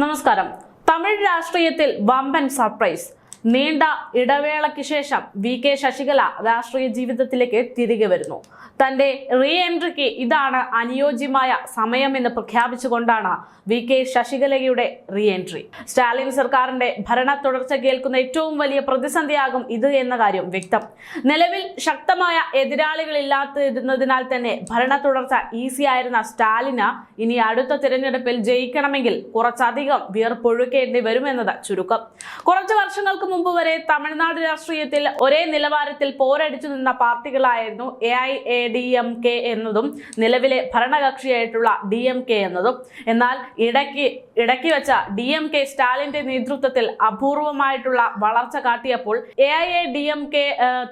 നമസ്കാരം. തമിഴ് രാഷ്ട്രീയത്തിൽ വമ്പൻ സർപ്രൈസ്. നീണ്ട ഇടവേളയ്ക്ക് ശേഷം വി കെ ശശികല രാഷ്ട്രീയ ജീവിതത്തിലേക്ക് തിരികെ വരുന്നു. തന്റെ റീ എൻട്രിക്ക് ഇതാണ് അനുയോജ്യമായ സമയമെന്ന് പ്രഖ്യാപിച്ചുകൊണ്ടാണ് വി കെ ശശികലയുടെ റീ എൻട്രി സ്റ്റാലിൻ സർക്കാരിന്റെ ഭരണ തുടർച്ച കേൾക്കുന്ന ഏറ്റവും വലിയ പ്രതിസന്ധിയാകും ഇത് എന്ന കാര്യം വ്യക്തം. നിലവിൽ ശക്തമായ എതിരാളികളില്ലാത്തതിനാൽ തന്നെ ഭരണ തുടർച്ച ഈസി ആയിരുന്ന സ്റ്റാലിന് ഇനി അടുത്ത തിരഞ്ഞെടുപ്പിൽ ജയിക്കണമെങ്കിൽ കുറച്ചധികം വിയർപ്പൊഴുക്കേണ്ടി വരുമെന്നത് ചുരുക്കം. കുറച്ച് വർഷങ്ങൾക്ക് മുമ്പ് വരെ തമിഴ്നാട് രാഷ്ട്രീയത്തിൽ ഒരേ നിലവാരത്തിൽ പോരടിച്ചു നിന്ന പാർട്ടികളായിരുന്നു A I A D M K എന്നതും നിലവിലെ ഭരണകക്ഷിയായിട്ടുള്ള ഡി എം കെ എന്നതും. എന്നാൽ ഇടയ്ക്ക് ഇടയ്ക്ക് വെച്ച ഡി എം കെ സ്റ്റാലിന്റെ നേതൃത്വത്തിൽ അപൂർവമായിട്ടുള്ള വളർച്ച കാട്ടിയപ്പോൾ A I A D M K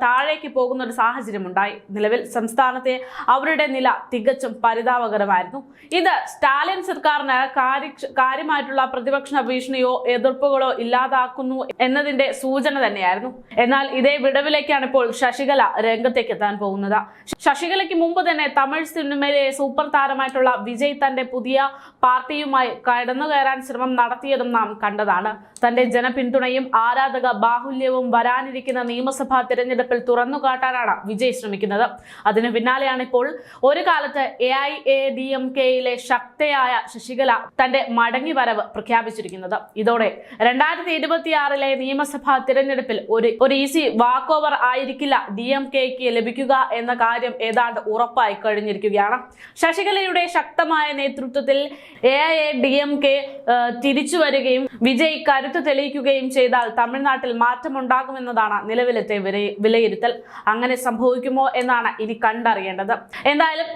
താഴേക്ക് പോകുന്ന ഒരു സാഹചര്യമുണ്ടായി. നിലവിൽ സംസ്ഥാനത്തെ അവരുടെ നില തികച്ചും പരിതാപകരമായിരുന്നു. ഇത് സ്റ്റാലിൻ സർക്കാരിന് കാര്യമായിട്ടുള്ള പ്രതിപക്ഷ ഭീഷണിയോ എതിർപ്പുകളോ ഇല്ലാതാക്കുന്നു എന്നതിന്റെ സൂചന തന്നെയായിരുന്നു. എന്നാൽ ഇതേ വിടവിലേക്കാണ് ഇപ്പോൾ ശശികല രംഗത്തേക്ക് എത്താൻ പോകുന്നത്. ശശികലയ്ക്ക് മുമ്പ് തന്നെ തമിഴ് സിനിമയിലെ സൂപ്പർ താരമായിട്ടുള്ള വിജയ് തന്റെ പുതിയ പാർട്ടിയുമായി കടന്നു കയറാൻ ശ്രമം നടത്തിയതും നാം കണ്ടതാണ്. തന്റെ ജനപിന്തുണയും ആരാധക ബാഹുല്യവും വരാനിരിക്കുന്ന നിയമസഭാ തിരഞ്ഞെടുപ്പിൽ തുറന്നു കാട്ടാനാണ് വിജയ് ശ്രമിക്കുന്നത്. അതിനു പിന്നാലെയാണ് ഇപ്പോൾ ഒരു കാലത്ത് A I A D M കെയിലെ ശക്തയായ ശശികല തന്റെ മടങ്ങി വരവ് പ്രഖ്യാപിച്ചിരിക്കുന്നത്. ഇതോടെ രണ്ടായിരത്തി ഇരുപത്തിയാറിലെ നിയമസഭാ തിരഞ്ഞെടുപ്പിൽ ഒരു ഒരു ഈസി വാക്ക് ഓവർ ആയിരിക്കില്ല ഡി എം കെക്ക് ലഭിക്കുക എന്ന കാര്യം ഏതാണ്ട് ഉറപ്പായി കഴിഞ്ഞിരിക്കുകയാണ്. ശശികലയുടെ ശക്തമായ നേതൃത്വത്തിൽ A I A D M K തിരിച്ചു വരികയും വിജയ് കരുത്ത് തെളിയിക്കുകയും ചെയ്താൽ തമിഴ്നാട്ടിൽ മാറ്റമുണ്ടാകുമെന്നതാണ് നിലവിലത്തെ വിലയി- വിലയിരുത്തൽ. അങ്ങനെ സംഭവിക്കുമോ എന്നാണ് ഇനി കണ്ടറിയേണ്ടത്. എന്തായാലും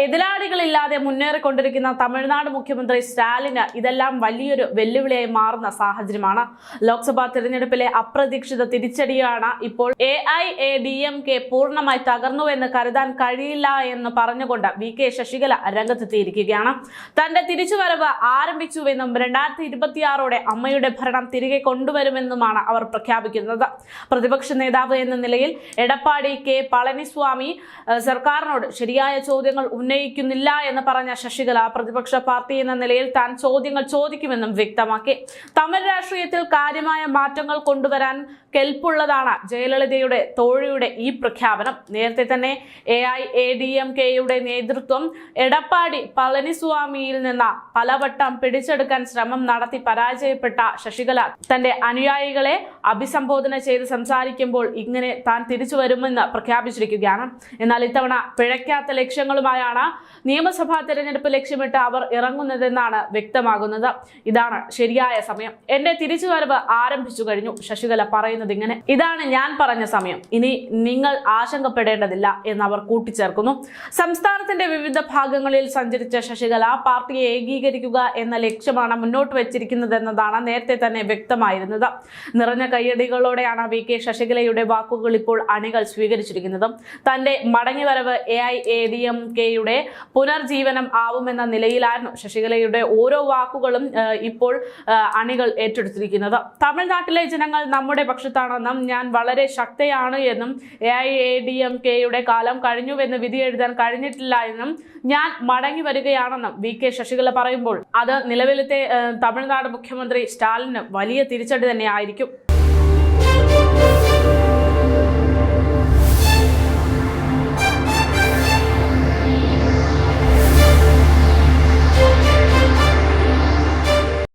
എതിരാളികളില്ലാതെ മുന്നേറിക്കൊണ്ടിരിക്കുന്ന തമിഴ്നാട് മുഖ്യമന്ത്രി സ്റ്റാലിന് ഇതെല്ലാം വലിയൊരു വെല്ലുവിളിയായി മാറുന്ന സാഹചര്യമാണ്. ലോക്സഭാ തിരഞ്ഞെടുപ്പിലെ അപ്രതീക്ഷിത തിരിച്ചടിയാണ് ഇപ്പോൾ A I A D M K പൂർണമായി തകർന്നു എന്ന് കരുതാൻ കഴിയില്ല എന്ന് പറഞ്ഞുകൊണ്ട് വി കെ ശശികല രംഗത്തെത്തിയിരിക്കുകയാണ്. തന്റെ തിരിച്ചുവരവ് ആരംഭിച്ചുവെന്നും രണ്ടായിരത്തി ഇരുപത്തിയാറോടെ അമ്മയുടെ ഭരണം തിരികെ കൊണ്ടുവരുമെന്നുമാണ് അവർ പ്രഖ്യാപിക്കുന്നത്. പ്രതിപക്ഷ നേതാവ് എന്ന നിലയിൽ എടപ്പാടി കെ പളനിസ്വാമി സർക്കാരിനോട് ശരിയായ ചോദ്യങ്ങൾ ഉന്നയിക്കുന്നില്ല എന്ന് പറഞ്ഞ ശശികല പ്രതിപക്ഷ പാർട്ടി എന്ന നിലയിൽ താൻ ചോദ്യങ്ങൾ ചോദിക്കുമെന്നും വ്യക്തമാക്കി. തമിഴ് രാഷ്ട്രീയത്തിൽ കാര്യമായ മാറ്റങ്ങൾ കൊണ്ടുവരാൻ കെൽപ്പുള്ളതാണ് ജയലളിതയുടെ തോഴിയുടെ ഈ പ്രഖ്യാപനം. നേരത്തെ തന്നെ A I A D M കെയുടെ നേതൃത്വം എടപ്പാടി പളനിസ്വാമിയിൽ നിന്ന് പലവട്ടം പിടിച്ചെടുക്കാൻ ശ്രമം നടത്തി പരാജയപ്പെട്ട ശശികല തന്റെ അനുയായികളെ അഭിസംബോധന ചെയ്ത് സംസാരിക്കുമ്പോൾ ഇങ്ങനെ താൻ തിരിച്ചു വരുമെന്ന് പ്രഖ്യാപിച്ചിരിക്കുകയാണ്. എന്നാൽ ഇത്തവണ പിഴയ്ക്കാത്ത ലക്ഷ്യങ്ങളുമായാണ് നിയമസഭാ തെരഞ്ഞെടുപ്പ് ലക്ഷ്യമിട്ട് അവർ ഇറങ്ങുന്നതെന്നാണ് വ്യക്തമാകുന്നത്. ഇതാണ് ശരിയായ സമയം. എന്റെ തിരിച്ചുവരവ് ആരംഭിച്ചു കഴിഞ്ഞു ശശികല പറയുന്നത് ഇങ്ങനെ ഇതാണ് ഞാൻ പറഞ്ഞ സമയം. ഇനി നിങ്ങൾ ആശങ്കപ്പെടേണ്ടതില്ല എന്ന് അവർ കൂട്ടിച്ചേർക്കുന്നു. സംസ്ഥാനത്തിന്റെ വിവിധ ഭാഗങ്ങളിൽ സഞ്ചരിച്ച ശശികല പാർട്ടിയെ ഏകീകരിക്കുക എന്ന ലക്ഷ്യമാണ് മുന്നോട്ട് വെച്ചിരിക്കുന്നതെന്നതാണ് നേരത്തെ തന്നെ വ്യക്തമായിരുന്നത്. നിറഞ്ഞ കയ്യടികളോടെയാണ് വി. കെ. ശശികലയുടെ വാക്കുകൾ ഇപ്പോൾ അണികൾ സ്വീകരിച്ചിരിക്കുന്നത്. തന്റെ മടങ്ങിവരവ് A. I. A. D. M. കെയുടെ പുനർജീവനം ആവുമെന്ന നിലയിലായിരുന്നു ശശികലയുടെ ഓരോ വാക്കുകളും ഇപ്പോൾ അണികൾ ഏറ്റെടുത്തിരിക്കുന്നത്. തമിഴ്നാട്ടിലെ ജനങ്ങൾ നമ്മുടെ പക്ഷത്താണെന്നും ഞാൻ വളരെ ശക്തയാണ് എന്നും A I A D M കെയുടെ കാലം കഴിഞ്ഞുവെന്ന് വിധി എഴുതാൻ കഴിഞ്ഞിട്ടില്ല എന്നും ഞാൻ മടങ്ങി വരികയാണെന്നും വി കെ ശശികല പറയുമ്പോൾ. അത് നിലവിലത്തെ തമിഴ്നാട് മുഖ്യമന്ത്രി സ്റ്റാലിന് വലിയ തിരിച്ചടി തന്നെ ആയിരിക്കും.